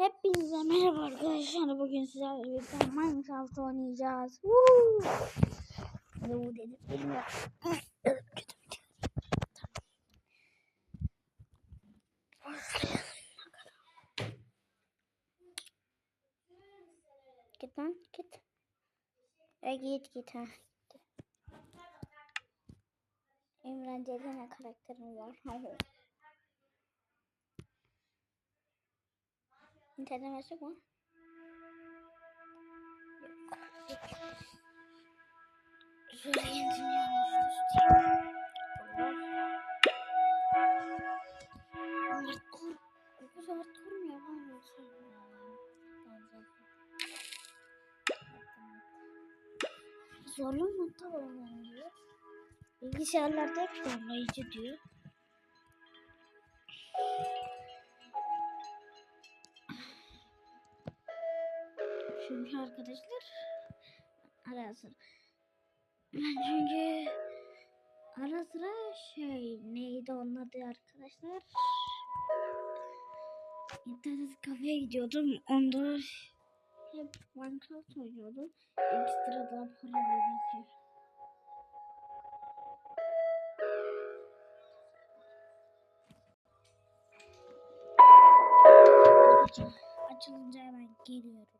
Hepinize merhaba arkadaşlar. Bugün sizlerle birlikte Minecraft oynayacağız. Woo! Bu dedim. Git lan git. E git git ha. Emre ne karakterim var. Hayır. İnternet açık mı? Yok. Şöyle yeni. Biz hardcore mu? Zorlu modda oynanıyor. Bilgisayarlarda hep zorlayıcı diyor. Arkadaşlar. Ara sıra. Ben çünkü ara sıra şey neydi onun adı arkadaşlar? İnternet kafeye gidiyordum. Onda hep Minecraft oynuyordum. Ekstradan para verince açılınca hemen geliyorum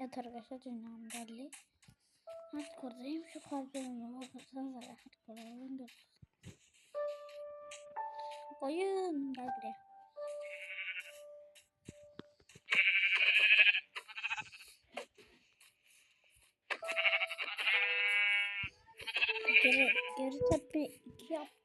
Evet arkadaşlar dünyam belli. Hardcore'dayım. Şu kalbimi bakırsanız da hardcore'dayım. Oyun gel buraya. Geri, geri tepe iki yaptım.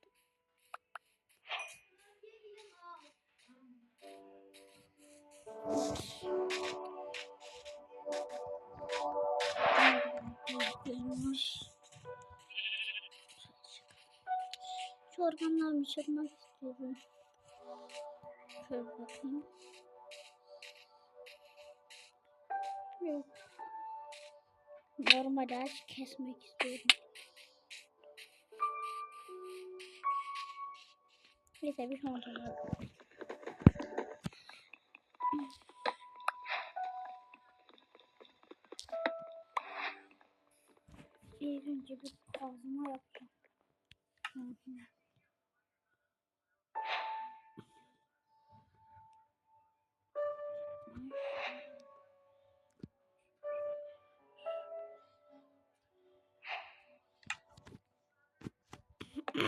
Yok. Normal ağaç kesmek istiyorum. Neyse bir şey oldu. İlk önce bir kazma yapacağım.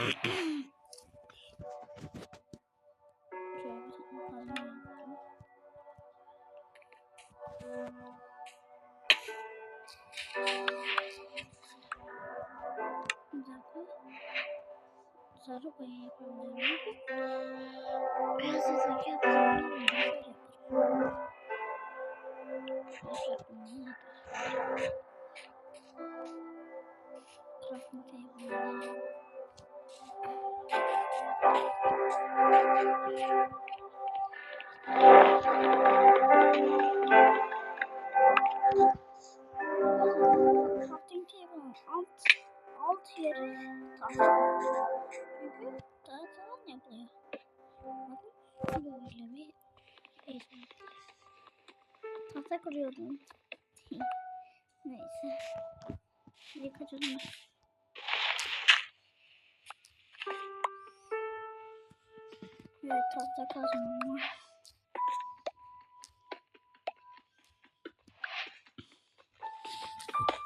Mm-hmm. Okay.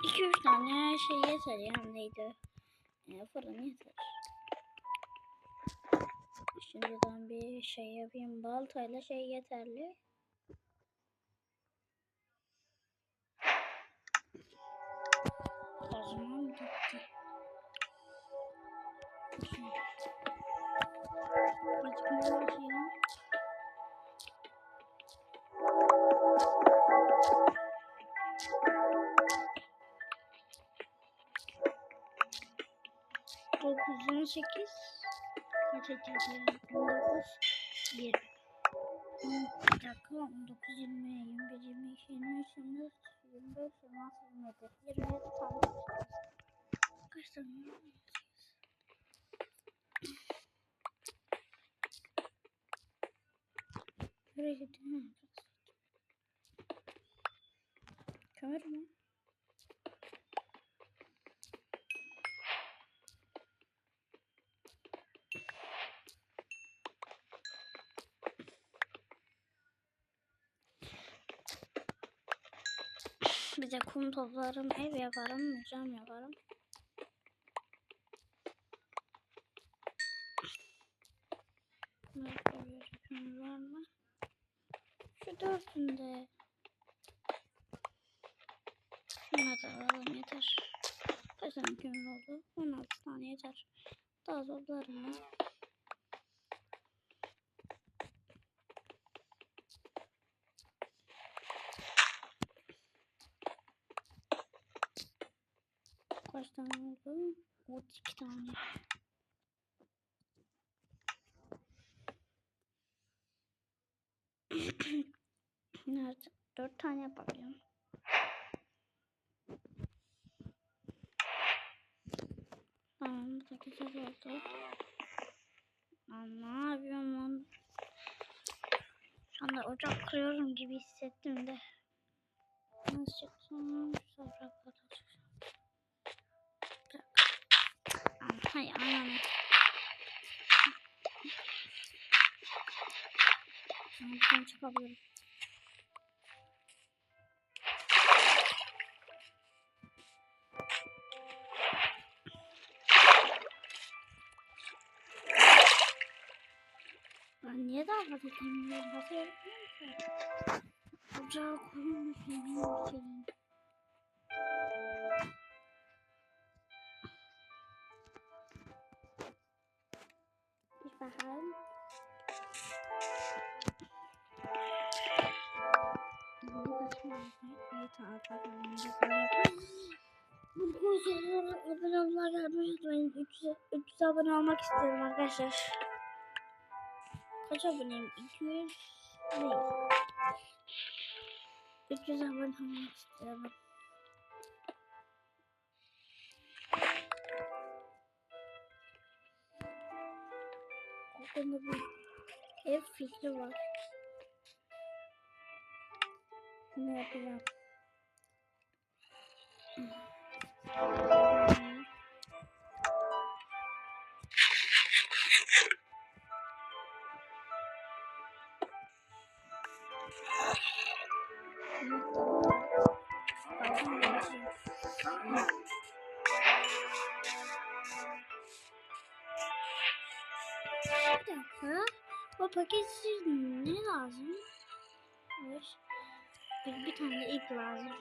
2 3 tane şey yeter ya neydi? E, fırın yeter. Şimdiden bir şey yapayım. Baltayla şey yeterli. 9, 18. Kaç Bir dakika, 19, 20, 21, 22, 23, 24, 25, 26, 27. 27 tane. Kaç tane? Buraya gidiyorum. Kamera mı? Bir de kum toplarım, ev yaparım, cam yaparım. Var mı? Şu dördünde. Şuna da alalım yeter. Kaç tane kömür oldu? 16 tane yeter. Daha toplarım ben. Kaç tane oldu? 32 tane. Nerede? Dört tane yapabiliyorum. Tamam bu oldu. Lan ne yapıyorum lan? Şu anda ocak kırıyorum gibi hissettim de. Nasıl çıksam sonra patlatacağım. 看羊羊的。然后先吃泡面。把你捏，把这捏出来。我这儿可。Bakalım. Bu videolara abone olmayı unutmayın. 300, 300 abone olmak istiyorum arkadaşlar. Kaç aboneyim? 200 değil. 300 abone olmak istiyorum. Aklımda bir ev fikri var. Bunu yapacağım. Paketsiz ne lazım? Evet. Bir, bir tane ip lazım.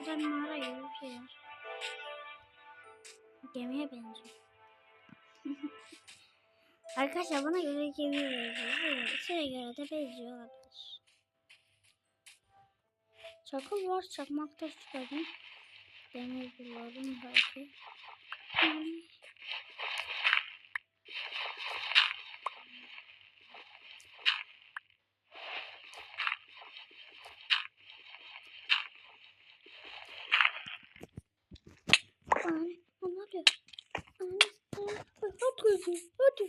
Bir de mağara gibi bir şey var. Gemiye benziyor. Arkadaşlar bana göre gemiye benziyor. Size göre de benziyor olabilir. Çakıl var. Çakmak taş çıkardım. Demir bulalım belki. Hmm. Ay. Ay, ay, hadi kızım, hadi.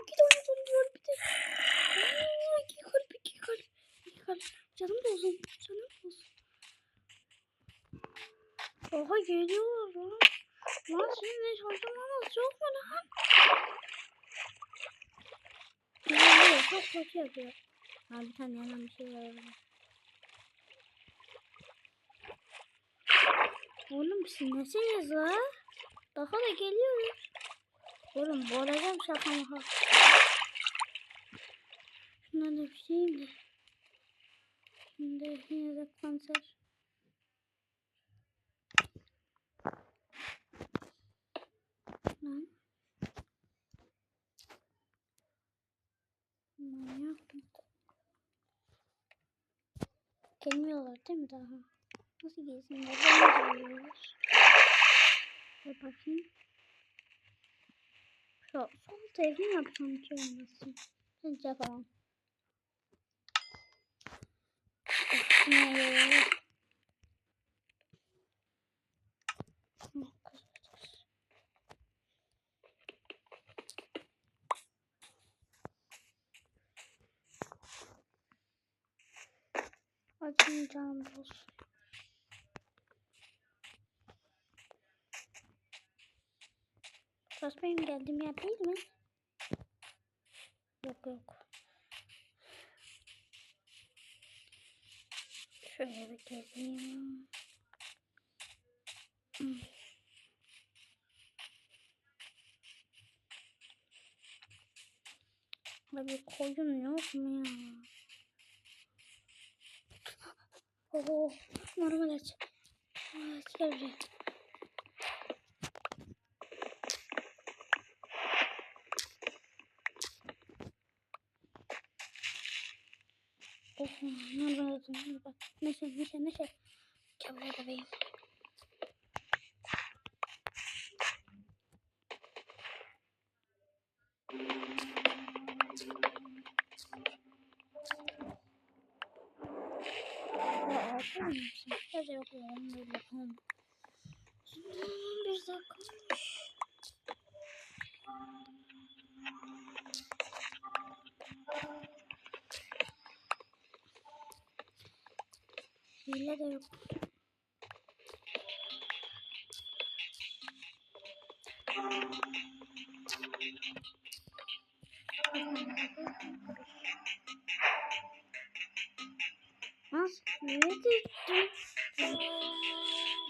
İki tane var bir de. İki kalp, iki kalp, iki kalp. Canım da olsun, canım da olsun. Oha geliyorlar lan. Lan sizin ne şantamanız yok mu lan? Geliyor, çok kötü yapıyor. Ha bir tane yanan bir şey var orada. Oğlum siz nesiniz la? Daha da geliyor. Oğlum boğulacağım şaka maka. Şundan da bir şeyim de. Şimdi yine de kanser. Lan. Mı? Gelmiyorlar değil mi daha? Nasıl gelsin? Ve bakayım. Şu sol tarafı ne yapacağım ki olmasın? Bence yapamam. Açmayacağım dostum. Burası benim geldiğim yer değil mi? Yok yok. Şöyle bir gezeyim. Hmm. Abi koyun yok mu ya? Oo, normal aç. Aç gel buraya. Normal aç. Normal. Neşe, neşe, neşe. Gel buraya? Hadi yapalım. Bir bakalım. Şimdi bir dakika. Yok. Nasıl? Ne dedin?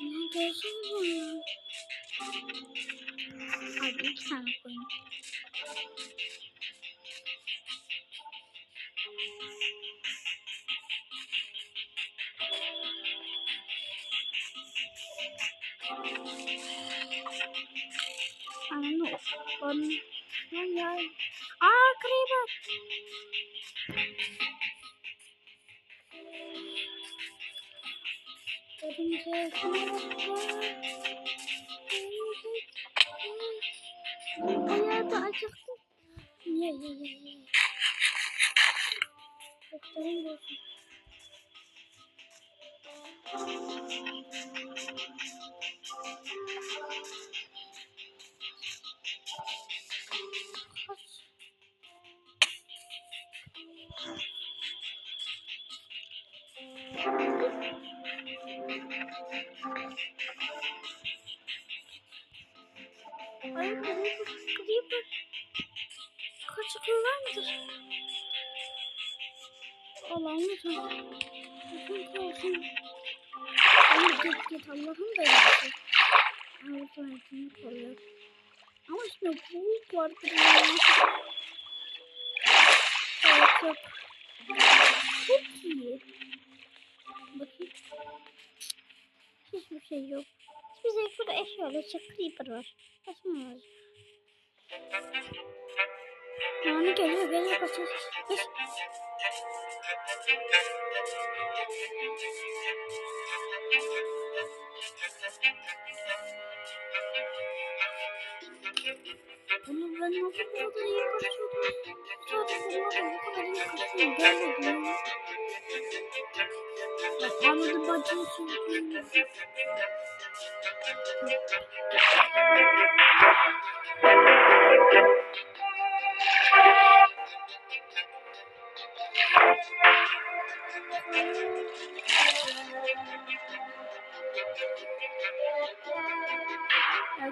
Ne diyorsun bunu? Abi iki tane koyayım. Ayağı da acıktı. Ye. Ay creeper. Kaç akıllar mıdır? Allah'ım lütfen. Lütfen olsun. Hayır git git Allah'ım belası. Allah'ım hayatını koruyor. Ama şimdi bu vardır ya. Evet çok. Çok iyi. Bakayım. Hiçbir şey yok. Bize şurada eşyalı çık creeper var. Kaçmam lazım. Yani geliyor geliyor kaçıyor. Kaç. Bunu ben nasıl bu kadar iyi kaçıyordum? Zaten bunlar da bu kadar iyi kaçıyor. Görmedim ya. Bak anladım bacım çünkü. Ya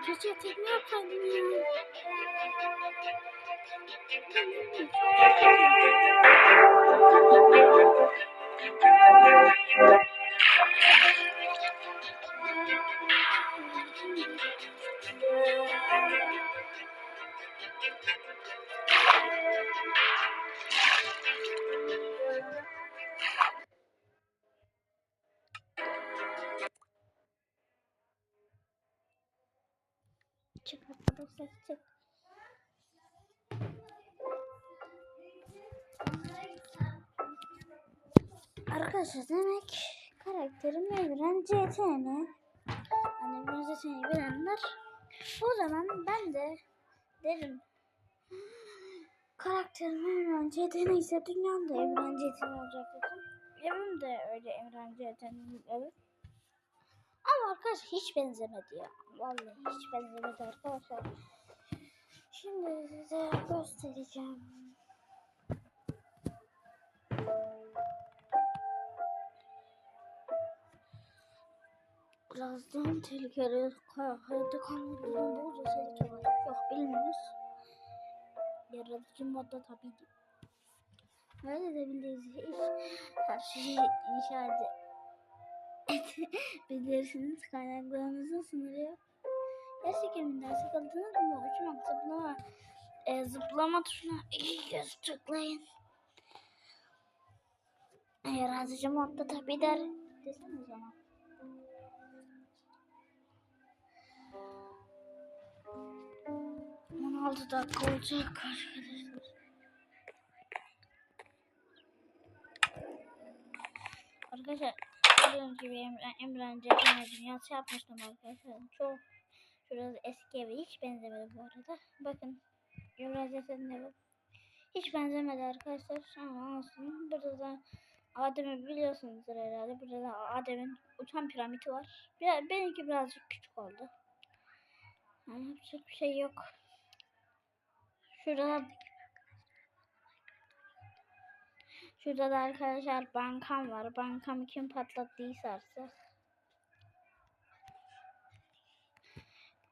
keşke tekne yapsaydım ya. Çık arkadaşlar çık. Arkadaşlar demek karakterim Evren CTN. Hani Evren CTN'yi bilenler. O zaman ben de derim. Karakterim Evren CTN ise dünyanın da Evren CTN olacak dedim. Evim de öyle Evren CTN'nin evi. Ama arkadaşlar hiç benzemedi ya. Vallahi hiç benzemedi arkadaşlar. Şimdi size göstereceğim. Birazdan tehlikeli hayatta kalmak durum bolca var. Yok bilmiyoruz. Yaratıcı modda tabii ki. Böyle de bildiğiniz her şeyi inşa edin. edebilirsiniz. Kaynaklarınızın sınırı yok. Gerçekten dersi kaldınız mı? Uçmak, zıplama, e, zıplama tuşuna iki kez tıklayın. Modda tabii der. Desene o zaman. On altı dakika olacak arkadaşlar. Arkadaşlar gördüğünüz gibi Emre, Emre'nin cebine dünyası yapmıştım arkadaşlar. Çok şurası eski eve hiç benzemedi bu arada. Bakın Emre cesedine bak. Hiç benzemedi arkadaşlar. Ama olsun. Burada da Adem'i biliyorsunuzdur herhalde. Burada da Adem'in uçan piramidi var. Biraz, benimki birazcık küçük oldu. Yani yapacak şey yok. Şurada Şurada da arkadaşlar bankam var. Bankam kim patlattıysa artık.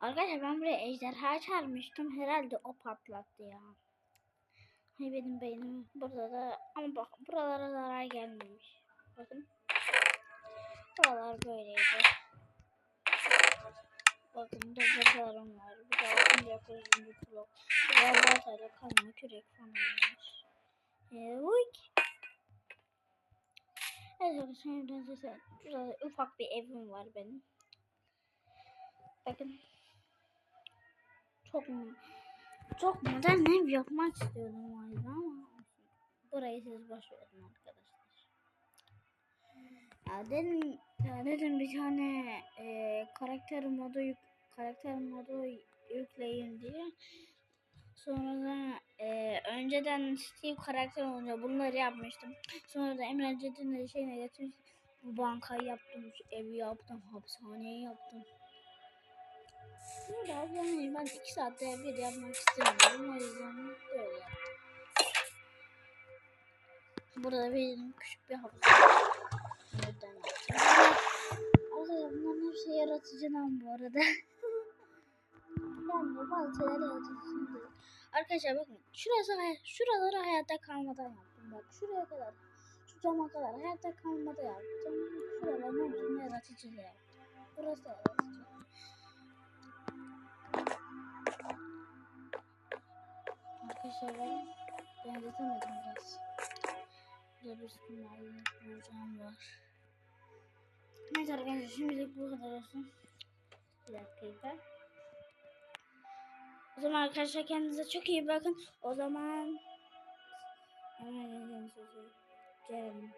Arkadaşlar ben buraya ejderha çağırmıştım. Herhalde o patlattı ya. Hay benim beynim. Burada da ama bak buralara zarar gelmemiş. Bakın. Buralar böyleydi. Bakın dozaklarım var. Bir de altın yaklaşımcı blok. Burada baltayla kazma kürek falan var. Evet arkadaşlar şurada ufak bir evim var benim. Bakın. Çok? Çok modern ev yapmak istiyordum o yüzden ama burayı siz boş verin arkadaşlar. Ya dedim, ya dedim bir tane e, karakter modu karakter modu yükleyin diye. Sonra da e, önceden Steve karakter olunca bunları yapmıştım. Sonra da Emre Cedin'le şeyine getirmiş. Bu bankayı yaptım, evi yaptım, hapishaneyi yaptım. Biraz yani ben iki saatte bir yapmak istemiyorum. O yüzden böyle yaptım. Burada benim küçük bir var. Buradan yaptım. Arkadaşlar bunların hepsi yaratıcıdan bu arada. de bazı şeyler yaratıcısın değil. Arkadaşlar bakın şurası şuraları hayatta kalmadan yaptım. Bak şuraya kadar şu cama kadar hayatta kalmada yaptım. Şuraların hepsini yaratıcıyla yaptım. Burası da yaratıcı. Arkadaşlar ben benzetemedim biraz. Burada bir sürü borcam var. Neyse arkadaşlar şimdilik bu kadar olsun. Bir dakika. O zaman arkadaşlar kendinize çok iyi bakın. O zaman hemen. Gelin.